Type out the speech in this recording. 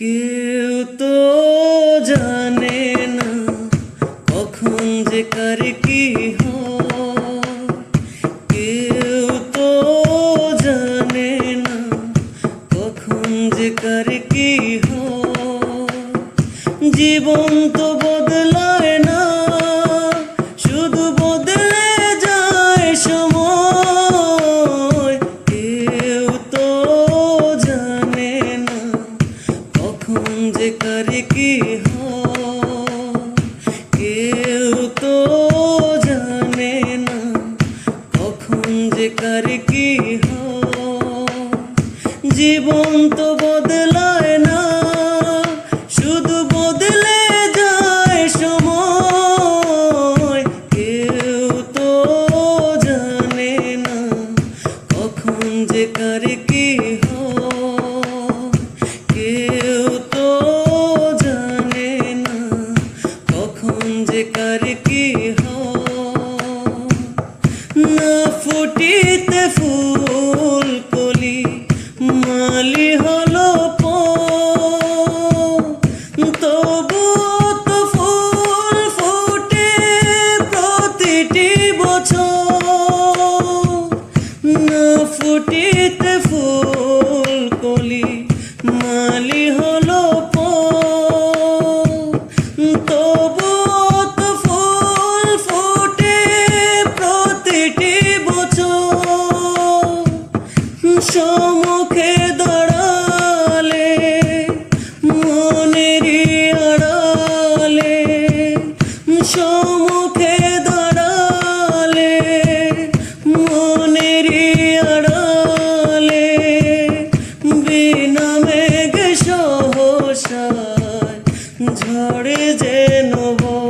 কেউ তো জানে না কখন যে কার কি কেউ তো জানে না কখন যে কার কি জীবন তো কি কেউ তো জানে না কখন যে কার কি হ জীবন তো বদলায় যে কার কি না ফুটিতে ফুল কলি মালি হলো তবু তো ফুল ফুটে প্রতিটি বছর। না ফুটিতে ফুল কলি সম্মুখে দাঁড়ালে মনেরই আড়ালে সম্মুখে দাঁড়ালে মনেরই আড়ালে। বিনা মেঘ সহসায় ঝড়ে যেন কেউ